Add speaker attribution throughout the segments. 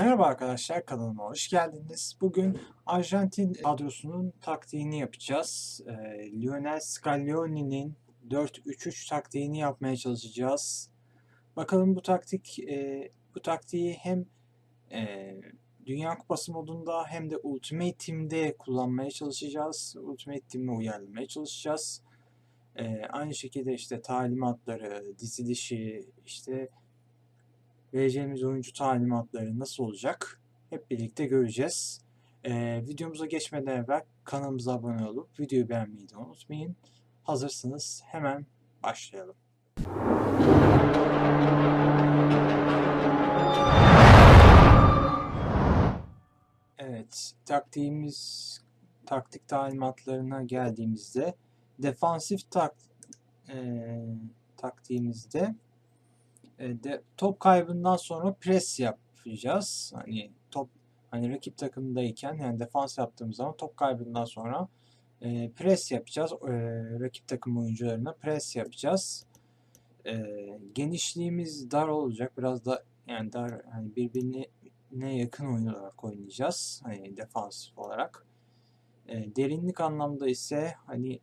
Speaker 1: Merhaba arkadaşlar kanalıma hoş geldiniz. Bugün Arjantin kadrosunun taktiğini yapacağız. Ee, Lionel Scaloni'nin 4-3-3 taktiğini yapmaya çalışacağız. Bakalım bu taktik e, bu taktiği hem e, Dünya Kupası modunda hem de Ultimate Team'de kullanmaya çalışacağız. Ultimate Team'e uyarlamaya çalışacağız. E, aynı şekilde işte talimatları, dizilişi, işte vereceğimiz oyuncu talimatları nasıl olacak hep birlikte göreceğiz. Ee, videomuza geçmeden evvel kanalımıza abone olup videoyu beğenmeyi de unutmayın. Hazırsınız hemen başlayalım. Evet, taktiğimiz taktik talimatlarına geldiğimizde defansif tak e, taktiğimizde e, de, top kaybından sonra pres yapacağız. Hani top hani rakip takımdayken yani defans yaptığımız zaman top kaybından sonra e, pres yapacağız. E, rakip takım oyuncularına pres yapacağız. E, genişliğimiz dar olacak. Biraz da yani dar hani birbirine yakın oyun olarak oynayacağız. Hani defansif olarak. E, derinlik anlamda ise hani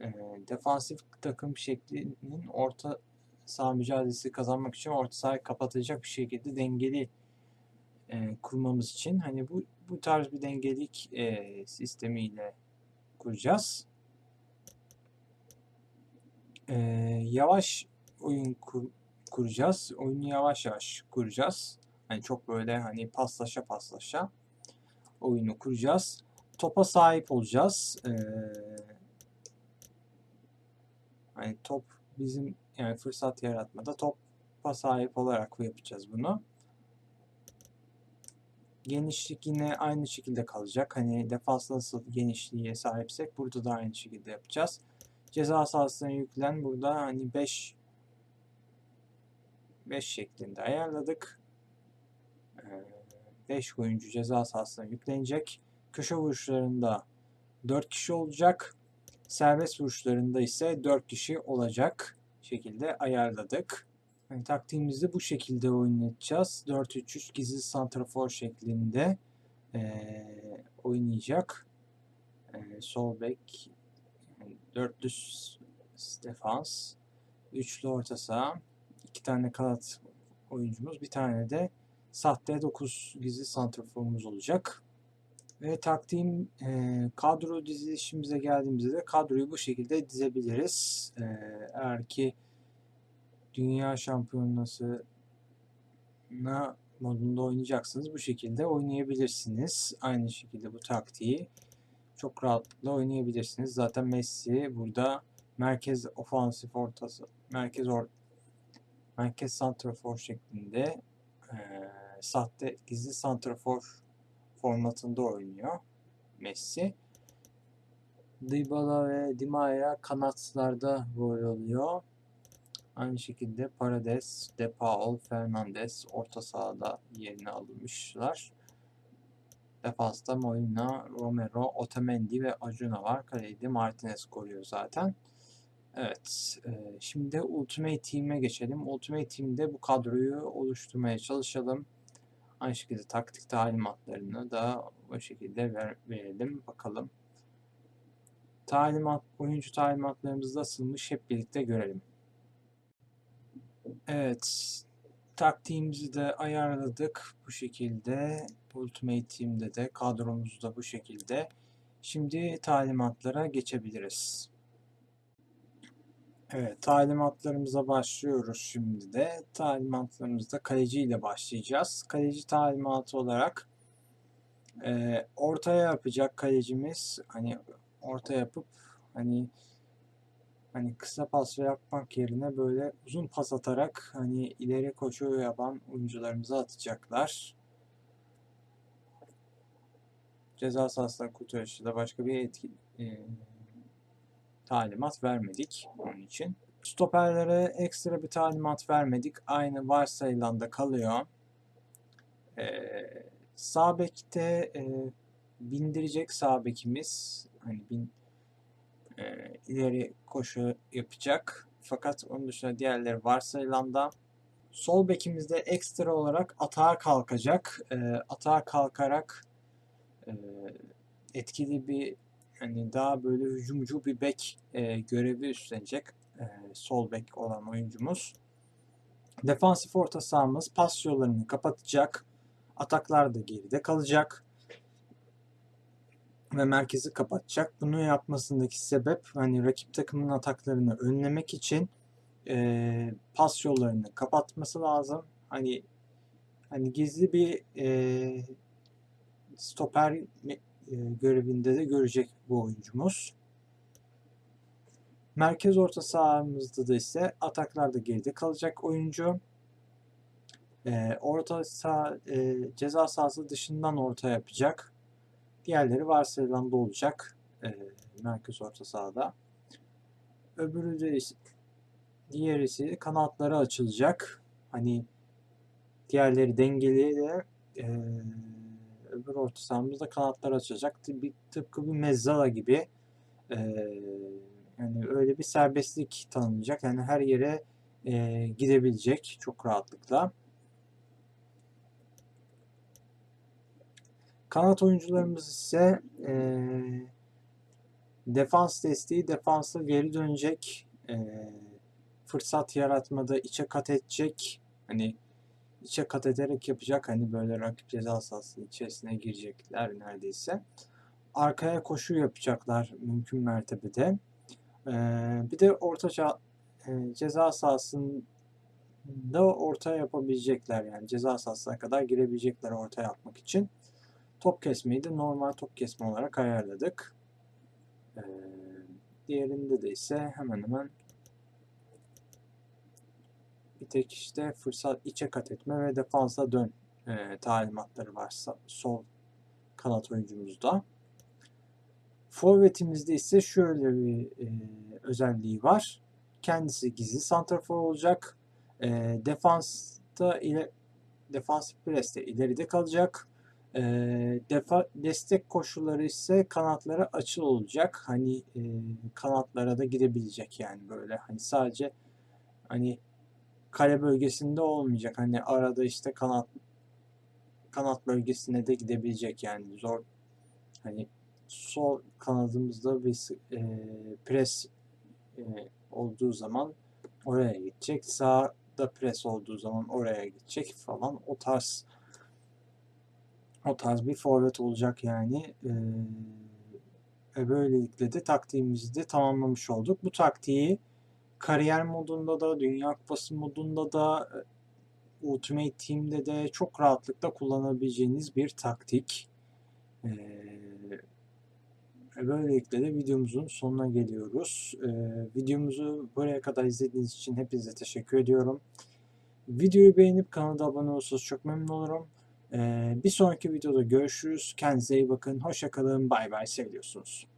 Speaker 1: e, defansif takım şeklinin orta saha mücadelesi kazanmak için orta sahayı kapatacak bir şekilde dengeli e, kurmamız için hani bu bu tarz bir dengelik e, sistemiyle kuracağız. E, yavaş oyun kur, kuracağız. Oyunu yavaş yavaş kuracağız. Hani çok böyle hani paslaşa paslaşa oyunu kuracağız. Topa sahip olacağız. E, hani top bizim yani fırsat yaratmada topa sahip olarak yapacağız bunu. Genişlik yine aynı şekilde kalacak. Hani defans nasıl genişliğe sahipsek burada da aynı şekilde yapacağız. Ceza sahasına yüklen burada hani 5 5 şeklinde ayarladık. 5 oyuncu ceza sahasına yüklenecek. Köşe vuruşlarında 4 kişi olacak. Serbest vuruşlarında ise 4 kişi olacak şekilde ayarladık. Yani taktiğimizi bu şekilde oynayacağız. 4-3-3 gizli santrafor şeklinde e, oynayacak. E, sol bek, yani dörtlü defans, üçlü orta saha, iki tane kanat oyuncumuz, bir tane de sahte 9 gizli santraforumuz olacak. Ve taktiğim e, kadro dizilişimize geldiğimizde de kadroyu bu şekilde dizebiliriz. E, eğer ki Dünya Şampiyonası modunda oynayacaksınız. Bu şekilde oynayabilirsiniz. Aynı şekilde bu taktiği çok rahatlıkla oynayabilirsiniz. Zaten Messi burada merkez ofansif ortası, merkez or, merkez santrafor şeklinde e, sahte gizli santrafor formatında oynuyor Messi. Dybala ve Di Maria kanatlarda rol alıyor. Aynı şekilde Paredes, De Paul, Fernandes orta sahada yerine alınmışlar. Defansta Molina, Romero, Otamendi ve Acuna var. Kaleyi Martinez koruyor zaten. Evet, e, şimdi Ultimate Team'e geçelim. Ultimate Team'de bu kadroyu oluşturmaya çalışalım. Aynı şekilde taktik talimatlarını da bu şekilde ver, verelim. Bakalım. Talimat, oyuncu talimatlarımız nasılmış hep birlikte görelim. Evet. Taktiğimizi de ayarladık bu şekilde. Ultimate Team'de de kadromuz da bu şekilde. Şimdi talimatlara geçebiliriz. Evet, talimatlarımıza başlıyoruz şimdi de. Talimatlarımızda kaleci ile başlayacağız. Kaleci talimatı olarak e, ortaya yapacak kalecimiz hani orta yapıp hani hani kısa pas yapmak yerine böyle uzun pas atarak hani ileri koşu yapan oyuncularımıza atacaklar. Ceza sahasından kurtarışı da başka bir etki, e, talimat vermedik onun için. Stoperlere ekstra bir talimat vermedik. Aynı varsayılan da kalıyor. Ee, sağ e, bindirecek sağ bekimiz hani bin, e, ileri koşu yapacak. Fakat onun dışında diğerleri varsayılanda Sol bekimizde ekstra olarak atağa kalkacak. E, atağa kalkarak e, etkili bir hani daha böyle hücumcu bir bek e, görevi üstlenecek e, sol bek olan oyuncumuz. Defansif orta sahamız pas yollarını kapatacak. Ataklar da geride kalacak. Ve merkezi kapatacak. Bunu yapmasındaki sebep hani rakip takımın ataklarını önlemek için e, pas yollarını kapatması lazım. Hani hani gizli bir e, stoper görevinde de görecek bu oyuncumuz. Merkez orta sahamızda da ise ataklarda geride kalacak oyuncu. E, orta saha e, ceza sahası dışından orta yapacak. Diğerleri varsayılanda olacak. E, merkez orta sahada. Öbürü de ise Diğerisi kanatları açılacak. Hani diğerleri dengeli de e, öbür orta sahamızda kanatlar açılacak. Bir, tıpkı bir mezzala gibi e, yani öyle bir serbestlik tanınacak. Yani her yere e, gidebilecek çok rahatlıkla. Kanat oyuncularımız ise e, defans desteği defansa geri dönecek. E, fırsat yaratmada içe kat edecek. Hani içe kat ederek yapacak. Hani böyle rakip ceza sahası içerisine girecekler neredeyse. Arkaya koşu yapacaklar mümkün mertebede. Ee, bir de orta e, ceza sahasında orta yapabilecekler yani ceza sahasına kadar girebilecekler orta yapmak için. Top kesmeyi de normal top kesme olarak ayarladık. Ee, diğerinde de ise hemen hemen bir tek işte fırsat içe kat etme ve defansa dön e, talimatları varsa sol kanat oyuncumuzda. Forvetimizde ise şöyle bir e, özelliği var. Kendisi gizli santrafor olacak. E, defansta ile defansif preste ileride kalacak. E, defa, destek koşulları ise kanatlara açıl olacak. Hani e, kanatlara da gidebilecek yani böyle hani sadece hani kale bölgesinde olmayacak. Hani arada işte kanat kanat bölgesine de gidebilecek yani zor hani sol kanadımızda bir e, pres e, olduğu zaman oraya gidecek. Sağda pres olduğu zaman oraya gidecek falan. O tarz o tarz bir forvet olacak yani. E, böylelikle de taktiğimizi de tamamlamış olduk. Bu taktiği kariyer modunda da, Dünya Kupası modunda da, e, Ultimate Team'de de çok rahatlıkla kullanabileceğiniz bir taktik. Ee, böylelikle de videomuzun sonuna geliyoruz. Ee, videomuzu buraya kadar izlediğiniz için hepinize teşekkür ediyorum. Videoyu beğenip kanala abone olursanız çok memnun olurum. Ee, bir sonraki videoda görüşürüz. Kendinize iyi bakın. Hoşçakalın. Bay bay. Seviyorsunuz.